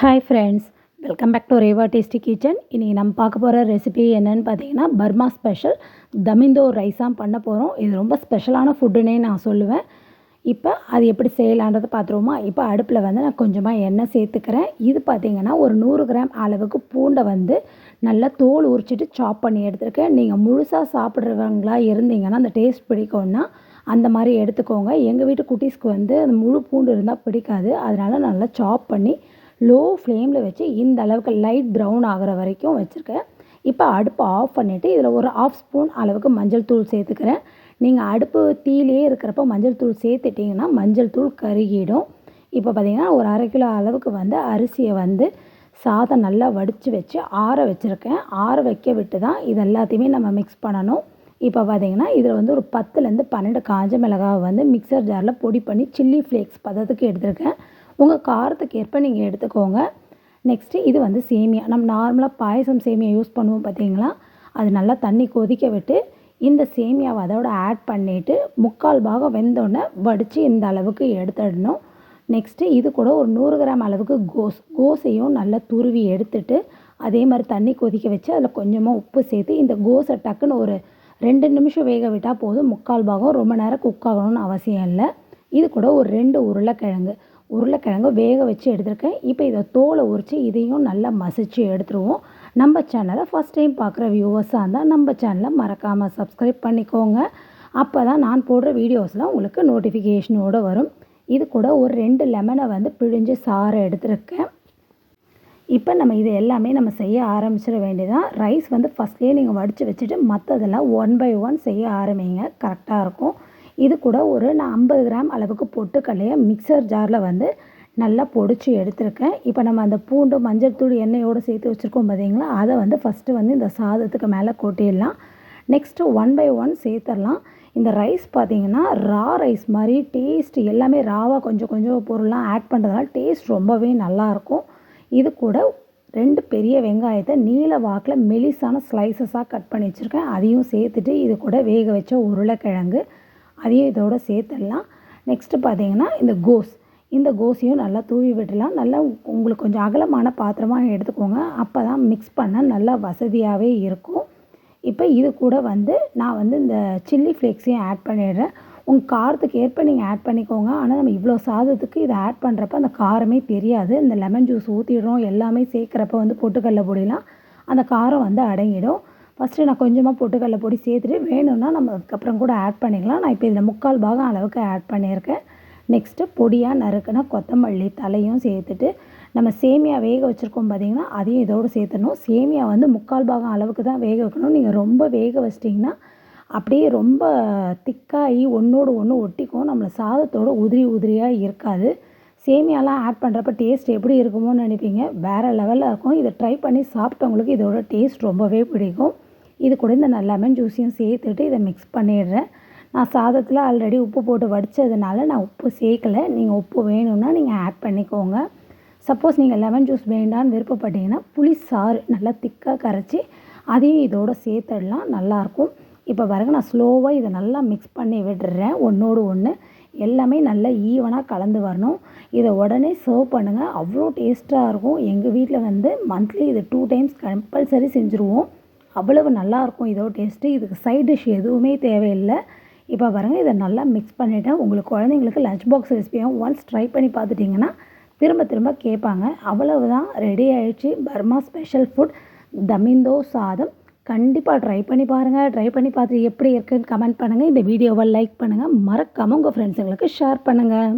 Hi friends welcome back to Reva tasty kitchen இன்றைக்கி நம்ம பார்க்க போகிற ரெசிபி என்னன்னு பார்த்தீங்கன்னா பர்மா ஸ்பெஷல் தமிந்தோ ரைஸாக பண்ண போகிறோம் இது ரொம்ப ஸ்பெஷலான ஃபுட்டுன்னே நான் சொல்லுவேன். இப்போ அது எப்படி செய்யலான்றதை பார்த்துருவோமா? இப்போ அடுப்பில் வந்து நான் கொஞ்சமாக எண்ணெய் சேர்த்துக்கிறேன். இது பார்த்திங்கன்னா ஒரு நூறு கிராம் அளவுக்கு பூண்டை வந்து நல்லா தோல் உரிச்சிட்டு சாப் பண்ணி எடுத்துருக்கேன். நீங்கள் முழுசாக சாப்பிட்றவங்களா இருந்தீங்கன்னா அந்த டேஸ்ட் பிடிக்கும்னா அந்த மாதிரி எடுத்துக்கோங்க. எங்கள் வீட்டு குட்டீஸ்க்கு வந்து அந்த முழு பூண்டு இருந்தால் பிடிக்காது. அதனால் நல்லா சாப் பண்ணி லோ ஃப்ளேமில் வச்சு இந்த அளவுக்கு லைட் ப்ரௌன் ஆகிற வரைக்கும் வச்சுருக்கேன். இப்போ அடுப்பை ஆஃப் பண்ணிவிட்டு இதில் ஒரு ஆஃப் ஸ்பூன் அளவுக்கு மஞ்சள் தூள் சேர்த்துக்கிறேன். நீங்கள் அடுப்பு தீயிலே இருக்கிறப்ப மஞ்சள் தூள் சேர்த்துட்டிங்கன்னா மஞ்சள் தூள் கருகிடும். இப்போ பார்த்திங்கன்னா ஒரு அரை கிலோ அளவுக்கு வந்து அரிசியை வந்து சாதம் நல்லா வடித்து வச்சு ஆற வச்சுருக்கேன். ஆற வைக்க விட்டு தான் இது எல்லாத்தையுமே நம்ம மிக்ஸ் பண்ணணும். இப்போ பார்த்திங்கன்னா இதில் வந்து ஒரு பத்துலேருந்து பன்னெண்டு காஞ்ச மிளகாவை வந்து மிக்சர் ஜாரில் பொடி பண்ணி சில்லி ஃப்ளேக்ஸ் பதத்துக்கு எடுத்திருக்கேன். உங்கள் காரத்துக்கு ஏற்ப நீங்கள் எடுத்துக்கோங்க. நெக்ஸ்ட்டு இது வந்து சேமியா. நம்ம நார்மலாக பாயசம் சேமியா யூஸ் பண்ணுவோம் பார்த்தீங்களா அது நல்லா தண்ணி கொதிக்க விட்டு இந்த சேமியாவை அதோட ஆட் பண்ணிவிட்டு முக்கால் பாகம் வெந்தோடனே வடித்து இந்த அளவுக்கு எடுத்துடணும். நெக்ஸ்ட்டு இது கூட ஒரு நூறு கிராம் அளவுக்கு கோஸ். கோஸையும் நல்லா துருவி எடுத்துட்டு அதே மாதிரி தண்ணி கொதிக்க வச்சு அதில் கொஞ்சமாக உப்பு சேர்த்து இந்த கோஸை டக்குன்னு ஒரு ரெண்டு நிமிஷம் வேக விட்டால் போதும். முக்கால் பாகம் ரொம்ப நேரம் குக் ஆகணும்னு அவசியம் இல்லை. இது கூட ஒரு ரெண்டு உருளைக்கிழங்கு. உருளைக்கிழங்கு வேக வச்சு எடுத்திருக்கேன். இப்போ இதை தோலை உரித்து இதையும் நல்லா மசித்து எடுத்துருவோம். நம்ம சேனலை ஃபஸ்ட் டைம் பார்க்குற வியூவர்ஸாக இருந்தால் நம்ம சேனலை மறக்காமல் சப்ஸ்கிரைப் பண்ணிக்கோங்க. அப்போ தான் நான் போடுற வீடியோஸ்லாம் உங்களுக்கு நோட்டிஃபிகேஷனோடு வரும். இது கூட ஒரு ரெண்டு லெமனை வந்து பிழிஞ்சு சாறை எடுத்துருக்கேன். இப்போ நம்ம இது எல்லாமே நம்ம செய்ய ஆரம்பிச்சிட வேண்டியதான் ரைஸ் வந்து ஃபஸ்ட்லேயே நீங்கள் வடித்து வச்சுட்டு மற்றதெல்லாம் ஒன் பை ஒன் செய்ய ஆரம்பிங்க. கரெக்டாக இருக்கும். இது கூட ஒரு நான் ஐம்பது கிராம் அளவுக்கு பொட்டுக்கல்லையை மிக்சர் ஜாரில் வந்து நல்லா பொடிச்சு எடுத்திருக்கேன். இப்போ நம்ம அந்த பூண்டு மஞ்சள் தூள் எண்ணெயோடு சேர்த்து வச்சுருக்கோம் பார்த்தீங்களா அதை வந்து ஃபஸ்ட்டு வந்து இந்த சாதத்துக்கு மேலே கொட்டிடலாம். நெக்ஸ்ட்டு ஒன் பை ஒன் சேர்த்துடலாம் இந்த ரைஸ் பார்த்திங்கன்னா ரா ரைஸ் மாதிரி டேஸ்ட் எல்லாமே ராவாக கொஞ்சம் கொஞ்சம் பொருள்லாம் ஆட் பண்ணுறதுனால டேஸ்ட் ரொம்பவே நல்லாயிருக்கும் இது கூட ரெண்டு பெரிய வெங்காயத்தை நீல வாக்கில் மெலிசான ஸ்லைசஸாக கட் பண்ணி வச்சுருக்கேன். அதையும் சேர்த்துட்டு இது கூட வேக வச்ச உருளைக்கிழங்கு அதையும் இதோடு சேர்த்துடலாம். நெக்ஸ்ட்டு பார்த்தீங்கன்னா இந்த கோஸ். இந்த கோஸையும் நல்லா தூவி விடலாம் நல்லா உங்களுக்கு கொஞ்சம் அகலமான பாத்திரமாக எடுத்துக்கோங்க. அப்போ தான் மிக்ஸ் பண்ண நல்லா வசதியாகவே இருக்கும். இப்போ இது கூட வந்து நான் வந்து இந்த சில்லி ஃப்ளேக்ஸையும் ஆட் பண்ணிடுறேன். உங்கள் காரத்துக்கு ஏற்ப நீங்கள் ஆட் பண்ணிக்கோங்க. ஆனால் நம்ம இவ்வளோ சாதத்துக்கு இதை ஆட் பண்ணுறப்ப அந்த காரமே தெரியாது. இந்த லெமன் ஜூஸ் ஊற்றிடுறோம் எல்லாமே சேர்க்குறப்ப வந்து பொட்டுக்கடல பொடிலாம் அந்த காரம் வந்து அடங்கிடும். ஃபஸ்ட்டு நான் கொஞ்சமாக பொட்டுக்கடல பொடி சேர்த்துட்டு வேணும்னா நம்ம அதுக்கப்புறம் கூட ஆட் பண்ணிக்கலாம். நான் இப்போ இதில் முக்கால் பாகம் அளவுக்கு ஆட் பண்ணியிருக்கேன். நெக்ஸ்ட்டு பொடியாக நறுக்குனா கொத்தமல்லி தலையும் சேர்த்துட்டு நம்ம சேமியா வேக வச்சுருக்கோம் பார்த்திங்கன்னா அதையும் இதோடு சேர்த்துடணும். சேமியா வந்து முக்கால் பாகம் அளவுக்கு தான் வேக வைக்கணும். நீங்கள் ரொம்ப வேக வச்சிட்டிங்கன்னா அப்படியே ரொம்ப திக்காகி ஒன்றோடு ஒன்று ஒட்டிக்கும். நம்மளை சாதத்தோடு உதிரி உதிரியாக இருக்காது. சேமியாலாம் ஆட் பண்ணுறப்ப டேஸ்ட் எப்படி இருக்குமோன்னு நினைப்பீங்க. வேறு லெவலில் இருக்கும். இதை ட்ரை பண்ணி சாப்பிட்டவங்களுக்கு இதோட டேஸ்ட் ரொம்பவே பிடிக்கும். இது கூட இந்த லெமன் ஜூஸையும் சேர்த்துட்டு இதை மிக்ஸ் பண்ணிடுறேன். நான் சாதத்தில் ஆல்ரெடி உப்பு போட்டு வடித்ததுனால நான் உப்பு சேர்க்கலை. நீங்கள் உப்பு வேணும்னா நீங்கள் ஆட் பண்ணிக்கோங்க. சப்போஸ் நீங்கள் லெமன் ஜூஸ் வேண்டான்னு விருப்பப்பட்டீங்கன்னா புளி சாறு நல்லா திக்காக கரைச்சி அதையும் இதோடு சேர்த்துடலாம். நல்லாயிருக்கும் இப்போ பாருங்க நான் ஸ்லோவாக இதை நல்லா மிக்ஸ் பண்ணி விடுறேன் ஒன்றோடு ஒன்று எல்லாமே நல்லா ஈவனாக கலந்து வரணும். இதை உடனே சர்வ் பண்ணுங்கள் அவ்வளோ டேஸ்ட்டாக இருக்கும். எங்கள் வீட்டில் வந்து மந்த்லி இது டூ டைம்ஸ் கம்பல்சரி செஞ்சுருவோம். அவ்வளவு நல்லாயிருக்கும் இதோ டேஸ்ட்டு இதுக்கு சைட் டிஷ் எதுவுமே தேவையில்லை. இப்போ பாருங்கள் இதை நல்லா மிக்ஸ் பண்ணிவிட்டேன் உங்களுக்கு குழந்தைங்களுக்கு லஞ்ச் பாக்ஸ் ரெசிபியும் ஒன்ஸ் ட்ரை பண்ணி பார்த்துட்டிங்கன்னா திரும்ப திரும்ப கேட்பாங்க. அவ்வளவு தான் ரெடி ஆகிடுச்சு பர்மா ஸ்பெஷல் ஃபுட் தமிந்தோ சாதம். கண்டிப்பாக ட்ரை பண்ணி பாருங்கள் ட்ரை பண்ணி பார்த்துட்டு எப்படி இருக்குன்னு கமெண்ட் பண்ணுங்கள் இந்த வீடியோவை லைக் பண்ணுங்கள் மறக்காமல் உங்கள் ஃப்ரெண்ட்ஸுங்களுக்கு ஷேர் பண்ணுங்கள்